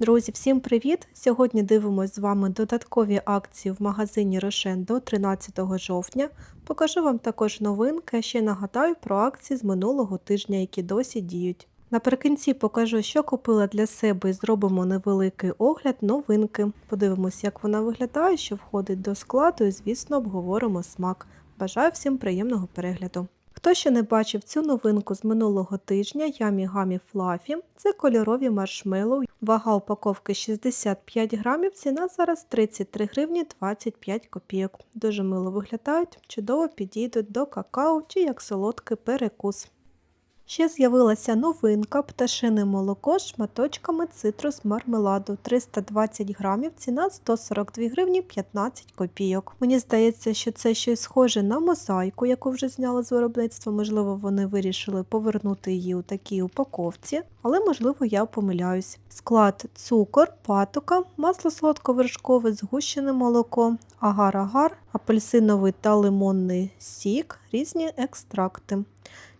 Друзі, всім привіт! Сьогодні дивимося з вами додаткові акції в магазині Рошен до 13 жовтня. Покажу вам також новинки, ще нагадаю про акції з минулого тижня, які досі діють. Наприкінці покажу, що купила для себе і зробимо невеликий огляд новинки. Подивимось, як вона виглядає, що входить до складу і, звісно, обговоримо смак. Бажаю всім приємного перегляду. Хто ще не бачив цю новинку з минулого тижня, Ямі Гамі Флафі, це кольорові маршмеллоу. Вага упаковки 65 грамів, ціна зараз 33 гривні 25 копійок. Дуже мило виглядають, чудово підійдуть до какао чи як солодкий перекус. Ще з'явилася новинка пташине молоко з шматочками цитрус мармеладу 320 грамів, ціна 142 гривні 15 копійок. Мені здається, що це щось схоже на мозаїку, яку вже зняли з виробництва. Можливо, вони вирішили повернути її у такій упаковці, але можливо я помиляюсь. Склад цукор, патока, масло солодковершкове, згущене молоко, агар-агар, апельсиновий та лимонний сік, різні екстракти.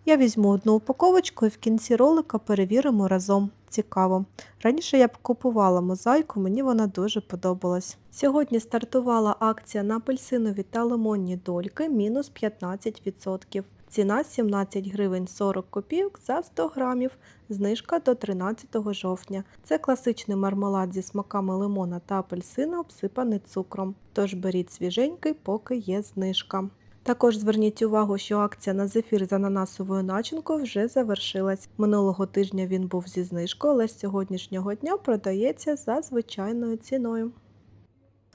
Я візьму одну упаковочку і в кінці ролика перевіримо разом. Цікаво. Раніше я б купувала мозаїку, мені вона дуже подобалась. Сьогодні стартувала акція на апельсинові та лимонні дольки мінус 15%. Ціна 17 гривень 40 копійок за 100 грамів, знижка до 13 жовтня. Це класичний мармелад зі смаками лимона та апельсина, обсипаний цукром. Тож беріть свіженький, поки є знижка. Також зверніть увагу, що акція на зефір з ананасовою начинкою вже завершилась. Минулого тижня він був зі знижкою, але з сьогоднішнього дня продається за звичайною ціною.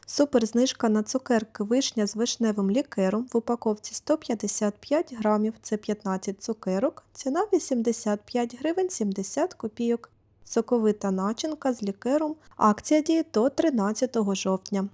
Суперзнижка на цукерки вишня з вишневим лікером в упаковці 155 грамів, це 15 цукерок, ціна 85 гривень 70 копійок. Соковита начинка з лікером. Акція діє до 13 жовтня.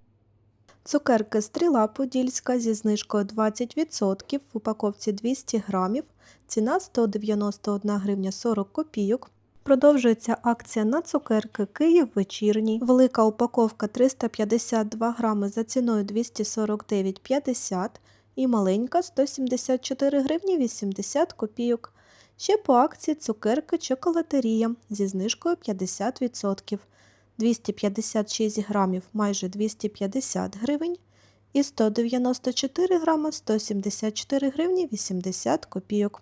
Цукерки стріла подільська зі знижкою 20% в упаковці 200 грамів, ціна 191 гривня 40 копійок. Продовжується акція на цукерки Київ вечірній. Велика упаковка 352 грами за ціною 249,50 і маленька 174 гривні 80 копійок. Ще по акції цукерки чоколатерія зі знижкою 50%. 256 грамів майже 250 гривень і 194 грами 174 гривні 80 копійок.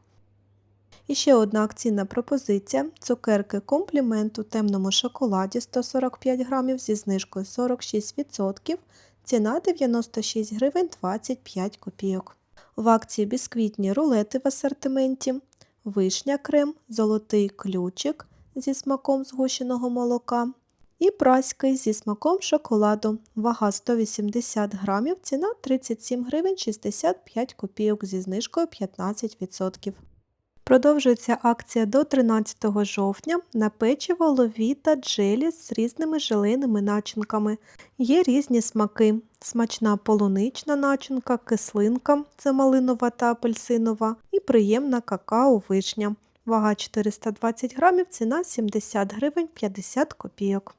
І ще одна акційна пропозиція цукерки комплімент у темному шоколаді 145 грамів зі знижкою 46%, ціна 96 гривень 25 копійок. В акції бісквітні рулети в асортименті, вишня крем, золотий ключик зі смаком згущеного молока. І праський зі смаком шоколаду. Вага 180 грамів, ціна 37 гривень 65 копійок зі знижкою 15%. Продовжується акція до 13 жовтня на печиво лові та джелі з різними желейними начинками. Є різні смаки. Смачна полунична начинка, кислинка це малинова та апельсинова, і приємна какао-вишня. Вага 420 грамів, ціна 70 гривень 50 копійок.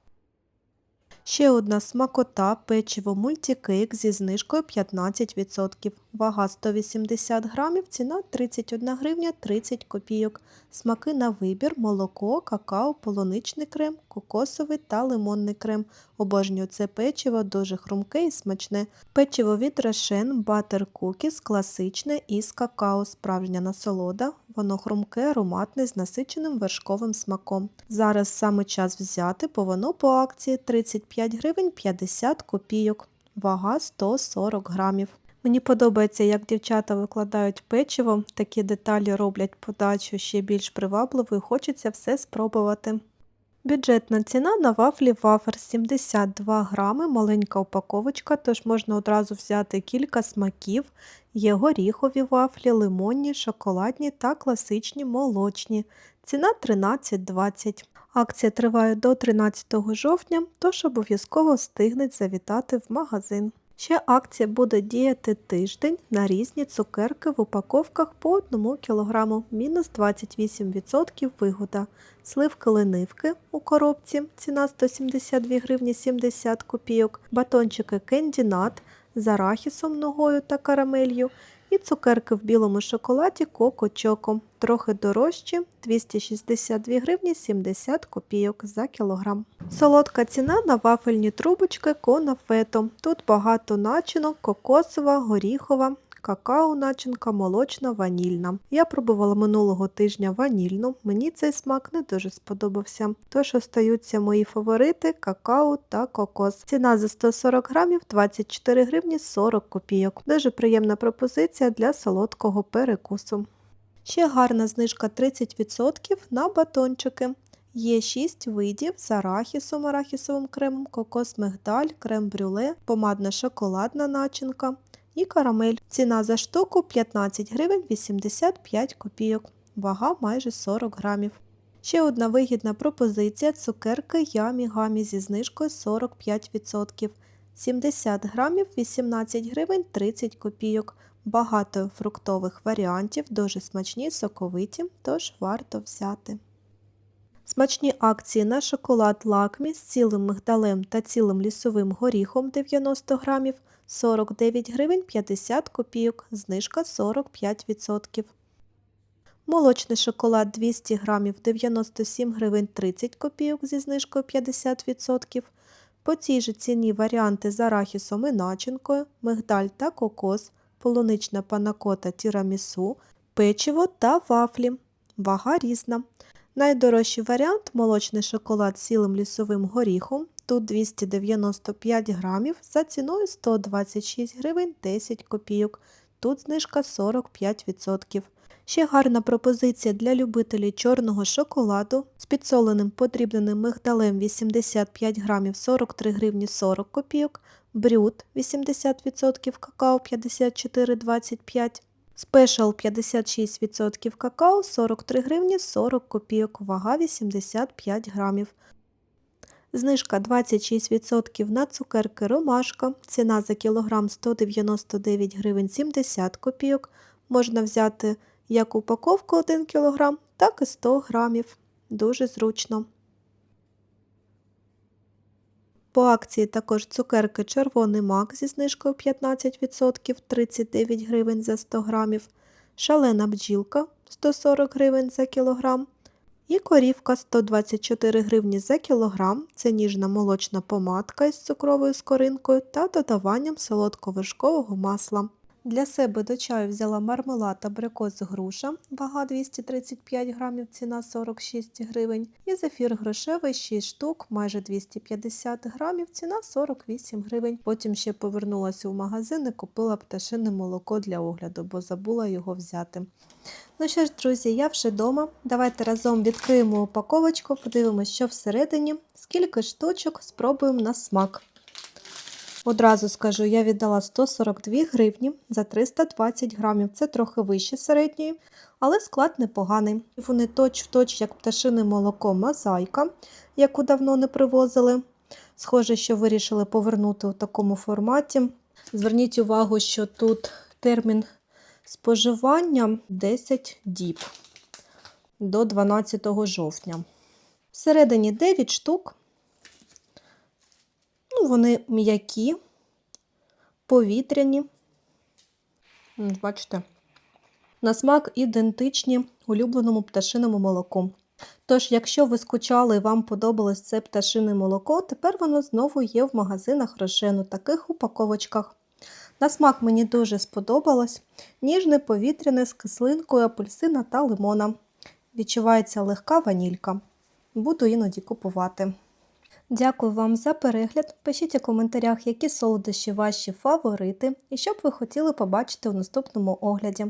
Ще одна смакота печиво мультикейк зі знижкою 15%. Вага 180 грамів, ціна 31 гривня 30 копійок. Смаки на вибір, молоко, какао, полуничний крем, кокосовий та лимонний крем. Обожнюю це печиво, дуже хрумке і смачне. Печиво від Рошен Butter Cookies класичне із какао, справжня насолода. Воно хрумке, ароматне з насиченим вершковим смаком. Зараз саме час взяти, бо воно по акції 35 гривень 50 копійок. Вага 140 грамів. Мені подобається, як дівчата викладають печиво, такі деталі роблять подачу ще більш привабливою, хочеться все спробувати. Бюджетна ціна на вафлі вафер 72 грами, маленька упаковочка, тож можна одразу взяти кілька смаків. Є горіхові вафлі, лимонні, шоколадні та класичні молочні. Ціна 13,20. Акція триває до 13 жовтня, тож обов'язково встигнуть завітати в магазин. Ще акція буде діяти тиждень на різні цукерки в упаковках по 1 кг, мінус 28% вигода. Сливки ленивки у коробці, ціна 172 гривні 70 копійок, батончики кендінат з арахісом, ногою та карамелью І цукерки в білому шоколаді Коко Чоко. Трохи дорожчі 262 гривні 70 копійок за кілограм. Солодка ціна на вафельні трубочки Конафето. Тут багато начинок, кокосова, горіхова, какао начинка, молочна, ванільна. Я пробувала минулого тижня ванільну, мені цей смак не дуже сподобався. Тож остаються мої фаворити какао та кокос. Ціна за 140 грамів 24 гривні 40 копійок. Дуже приємна пропозиція для солодкого перекусу. Ще гарна знижка 30% на батончики. Є 6 видів з арахісом, арахісовим кремом, кокос мигдаль, крем-брюле, помадна шоколадна начинка і карамель. Ціна за штуку 15 гривень 85 копійок. Вага майже 40 грамів. Ще одна вигідна пропозиція цукерки Ямі Гамі зі знижкою 45%. 70 грамів 18 гривень 30 копійок. Багато фруктових варіантів, дуже смачні, соковиті, тож варто взяти. Смачні акції на шоколад лакмі з цілим мигдалем та цілим лісовим горіхом 90 грамів 49 гривень 50 копійок, знижка 45%. Молочний шоколад 200 грамів 97 гривень 30 копійок зі знижкою 50%. По цій же ціні варіанти з арахісом і начинкою, мигдаль та кокос, полунична панакота тірамісу, печиво та вафлі. Вага різна. Найдорожчий варіант молочний шоколад з цілим лісовим горіхом. Тут 295 грамів за ціною 126 гривень 10 копійок. Тут знижка 45%. Ще гарна пропозиція для любителів чорного шоколаду з підсоленим подрібненим мигдалем 85 грамів 43 гривні 40 копійок, брют 80% какао 54,25 Спешал 56% какао 43 гривні 40 копійок, вага 85 грамів. Знижка 26% на цукерки ромашка, ціна за кілограм 199 гривень 70 копійок. Можна взяти як упаковку 1 кг, так і 100 грамів. Дуже зручно. По акції також цукерки червоний мак зі знижкою 15% 39 гривень за 100 грамів, шалена бджілка 140 гривень за кілограм і корівка 124 гривні за кілограм. Це ніжна молочна помадка із цукровою скоринкою та додаванням солодковишкового масла. Для себе до чаю взяла мармелад абрикос груша, вага 235 грамів, ціна 46 гривень. І зефір грошевий 6 штук, майже 250 грамів, ціна 48 гривень. Потім ще повернулася в магазин і купила пташине молоко для огляду, бо забула його взяти. Ну що ж, друзі, я вже вдома. Давайте разом відкриємо упаковочку, подивимося, що всередині, скільки штучок спробуємо на смак. Одразу скажу, я віддала 142 гривні за 320 грамів. Це трохи вище середньої, але склад непоганий. Вони точ-в-точ, як пташине молоко, мозаїка, яку давно не привозили. Схоже, що вирішили повернути у такому форматі. Зверніть увагу, що тут термін споживання 10 діб до 12 жовтня. Всередині 9 штук. Ну, вони м'які, повітряні. Бачите, на смак ідентичні улюбленому пташиному молоку. Тож, якщо ви скучали і вам подобалось це пташине молоко, тепер воно знову є в магазинах Рошен у таких упаковочках. На смак мені дуже сподобалось. Ніжне повітряне з кислинкою апельсина та лимона. Відчувається легка ванілька. Буду іноді купувати. Дякую вам за перегляд. Пишіть у коментарях, які солодощі ваші фаворити і що б ви хотіли побачити у наступному огляді.